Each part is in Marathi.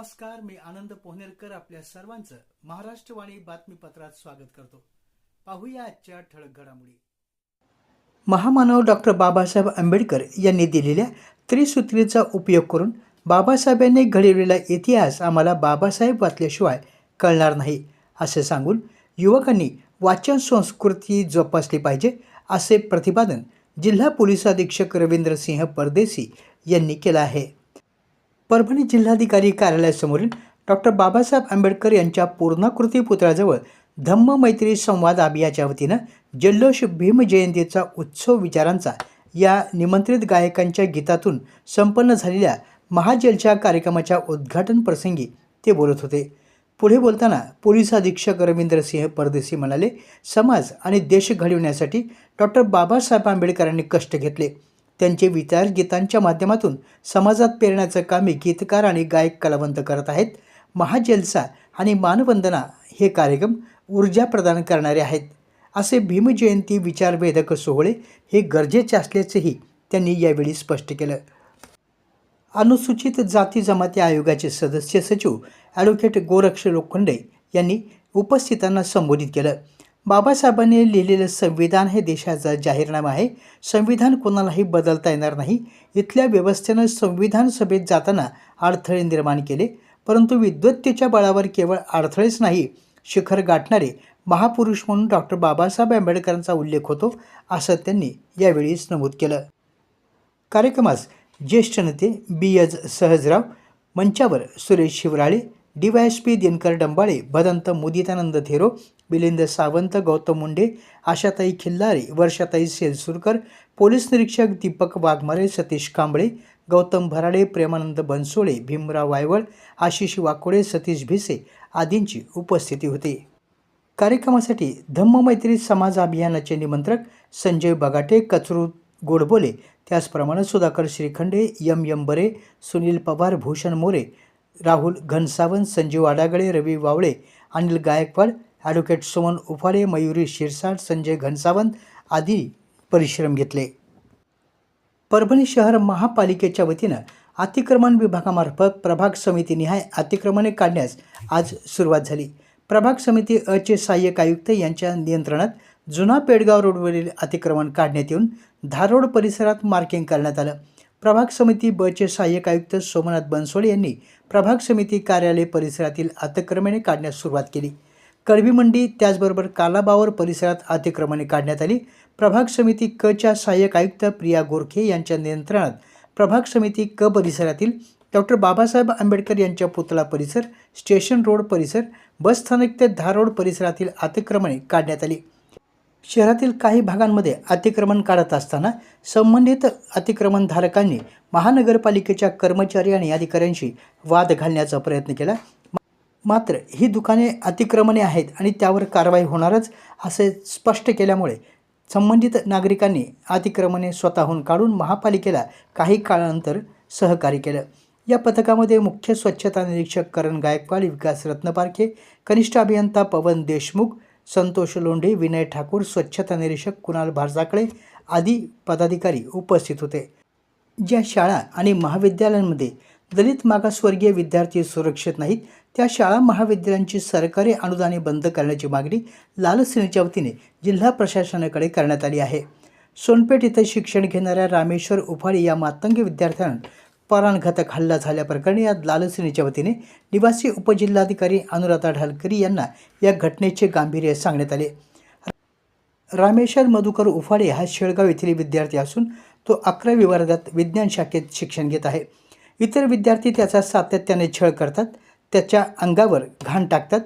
नमस्कार मी आनंद पोहनेरकर आपल्या सर्वांचं महाराष्ट्रवाणी बातमीपत्रात स्वागत करतो. पाहूया आजच्या ठळक घडामोडी. महामानव डॉक्टर बाबासाहेब आंबेडकर यांनी दिलेल्या त्रिसूत्रीचा उपयोग करून बाबासाहेबांनी घडवलेला इतिहास आम्हाला बाबासाहेब वाचल्याशिवाय कळणार नाही असे सांगून युवकांनी वाचन संस्कृती जोपासली पाहिजे असे प्रतिपादन जिल्हा पोलीस अधीक्षक रवींद्र सिंह परदेशी यांनी केलं आहे. परभणी जिल्हाधिकारी कार्यालयासमोरील डॉक्टर बाबासाहेब आंबेडकर यांच्या पूर्णाकृती पुतळ्याजवळ धम्म मैत्री संवाद अभियाच्या वतीनं जल्लोष भीम जयंतीचा उत्सव विचारांचा या निमंत्रित गायकांच्या गीतातून संपन्न झालेल्या महाजलच्या कार्यक्रमाच्या उद्घाटन प्रसंगी ते बोलत होते. पुढे बोलताना पोलीस अधीक्षक रवींद्रसिंह परदेशी म्हणाले समाज आणि देश घडविण्यासाठी डॉक्टर बाबासाहेब आंबेडकरांनी कष्ट घेतले. त्यांचे विचार गीतांच्या माध्यमातून समाजात पेरण्याचं काम हे गीतकार आणि गायक कलावंत करत आहेत. महाजलसा आणि मानवंदना हे कार्यक्रम ऊर्जा प्रदान करणारे आहेत. असे भीमजयंती विचारवेधक सोहळे हे गरजेचे असल्याचेही त्यांनी यावेळी स्पष्ट केलं. अनुसूचित जाती जमाती आयोगाचे सदस्य सचिव ॲडव्होकेट गोरक्ष लोखंडे यांनी उपस्थितांना संबोधित केलं. बाबासाहेबांनी लिहिलेलं संविधान हे देशाचा जाहीरनामा आहे. संविधान कोणालाही बदलता येणार नाही. इथल्या व्यवस्थेनं संविधान सभेत जाताना अडथळे निर्माण केले. परंतु विद्वत्तेच्या बळावर केवळ अडथळेच नाही शिखर गाठणारे महापुरुष म्हणून डॉक्टर बाबासाहेब आंबेडकरांचा उल्लेख होतो असं त्यांनी यावेळीच नमूद केलं. कार्यक्रमास ज्येष्ठ नेते बी. एज सहजराव मंचावर Suresh Shivrale D. Y. S. P. Dinkar Dambale Bhadant Muditanand Thero Milind Sawant Gautam Munde Ashatai Khillare Varshatai Selsurkar police निरीक्षक दीपक वाघमारे सतीश कांबळे गौतम भराडे प्रेमानंद बनसोळे भीमराव वायवळ आशिष वाकोडे सतीश भिसे आदींची उपस्थिती होती. कार्यक्रमासाठी धम्ममैत्री समाज अभियानाचे निमंत्रक संजय बगाटे कचरू गोडबोले त्याचप्रमाणे Sudhakar Shrikhande M M Bare Sunil Pawar Bhushan More Rahul Ghansawant Sanjeev Adagale Ravi Wavale Anil Gaikwad advocate Suman Uphale Mayuri Shirsat Sanjay Ghansawant आदी परिश्रम घेतले. परभणी शहर महापालिकेच्या वतीनं अतिक्रमण विभागामार्फत प्रभाग समितीनिहाय अतिक्रमणे काढण्यास आज सुरुवात झाली. प्रभाग समिती अचे सहाय्यक आयुक्त यांच्या नियंत्रणात जुना पेडगाव रोडवरील अतिक्रमण काढण्यात येऊन धारोड परिसरात मार्किंग करण्यात आलं. प्रभाग समिती बचे सहाय्यक आयुक्त सोमनाथ बनसोडे यांनी प्रभाग समिती कार्यालय परिसरातील अतिक्रमणे काढण्यास सुरुवात केली. कडवी मंडी त्याचबरोबर कालाबावर परिसरात अतिक्रमणे काढण्यात आली. प्रभाग समिती क च्या सहाय्यक आयुक्त प्रिया गोरखे यांच्या नियंत्रणात प्रभाग समिती क परिसरातील डॉक्टर बाबासाहेब आंबेडकर यांच्या पुतळा परिसर स्टेशन रोड परिसर बसस्थानक ते धारोड परिसरातील अतिक्रमणे काढण्यात आली. शहरातील काही भागांमध्ये अतिक्रमण काढत असताना संबंधित अतिक्रमणधारकांनी महानगरपालिकेच्या कर्मचारी आणि अधिकाऱ्यांशी वाद घालण्याचा प्रयत्न केला. मात्र ही दुकाने अतिक्रमणे आहेत आणि त्यावर कारवाई होणारच असे स्पष्ट केल्यामुळे संबंधित नागरिकांनी अतिक्रमणे स्वतःहून काढून महापालिकेला काही काळानंतर सहकार्य केलं. या पथकामध्ये मुख्य स्वच्छता निरीक्षक करण गायकवाड विकास रत्नपारखे कनिष्ठ अभियंता पवन देशमुख संतोष लोंढे विनय ठाकूर स्वच्छता निरीक्षक कुणाल भारजाकडे आदी पदाधिकारी उपस्थित होते. ज्या शाळा आणि महाविद्यालयांमध्ये दलित मागासवर्गीय विद्यार्थी सुरक्षित नाहीत त्या शाळा महाविद्यालयांची सरकारी अनुदाने बंद करण्याची मागणी लाल सेनेच्या वतीने जिल्हा प्रशासनाकडे करण्यात आली आहे. सोनपेठ इथं शिक्षण घेणाऱ्या रामेश्वर उफाळी या मातंगी विद्यार्थ्यांना प्राणघातक हल्ला झाल्याप्रकरणी आज लाल सेनेच्या वतीने निवासी उपजिल्हाधिकारी अनुराधा ढालकरी यांना या घटनेचे गांभीर्य सांगण्यात आले. रामेश्वर मधुकर उफाळे हा शेळगाव येथील विद्यार्थी असून तो अकरावी वर्गात विज्ञान शाखेत शिक्षण घेत आहे. इतर विद्यार्थी त्याचा सातत्याने छळ करतात. त्याच्या अंगावर घाण टाकतात.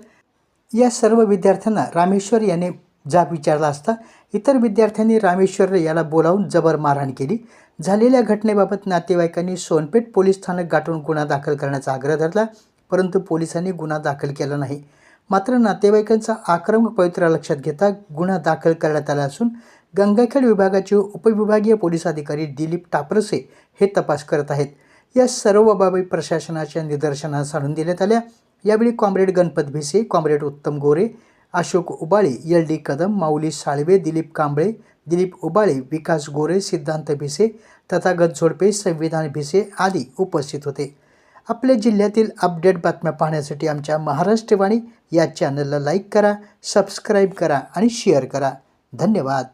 या सर्व विद्यार्थ्यांना रामेश्वर याने जाब विचारला असता इतर विद्यार्थ्यांनी रामेश्वर याला बोलावून जबर मारहाण केली. झालेल्या घटनेबाबत नातेवाईकांनी सोनपेठ पोलीस स्थानक गाठून गुन्हा दाखल करण्याचा आग्रह धरला परंतु पोलिसांनी गुन्हा दाखल केला नाही. मात्र नातेवाईकांचा आक्रमक पवित्रा लक्षात घेता गुन्हा दाखल करण्यात आला असून गंगाखेड विभागाचे उपविभागीय पोलीस अधिकारी दिलीप टापरसे हे तपास करत आहेत. या सर्व बाबी प्रशासनाच्या निदर्शनास आणून देण्यात आल्या. यावेळी comrade Ganpat Bhise comrade Uttam Gore Ashok Ubale L D Kadam Mauli Salve Dilip Kamble Dilip Ubale Vikas Gore Siddhant Bhise Tathagat Zodpe संविधान भिसे आदी उपस्थित होते. आपल्या जिल्ह्यातील अपडेट बातम्या पाहण्यासाठी आमच्या महाराष्ट्रवाणी या चॅनलला लाईक करा सबस्क्राईब करा आणि शेअर करा. धन्यवाद.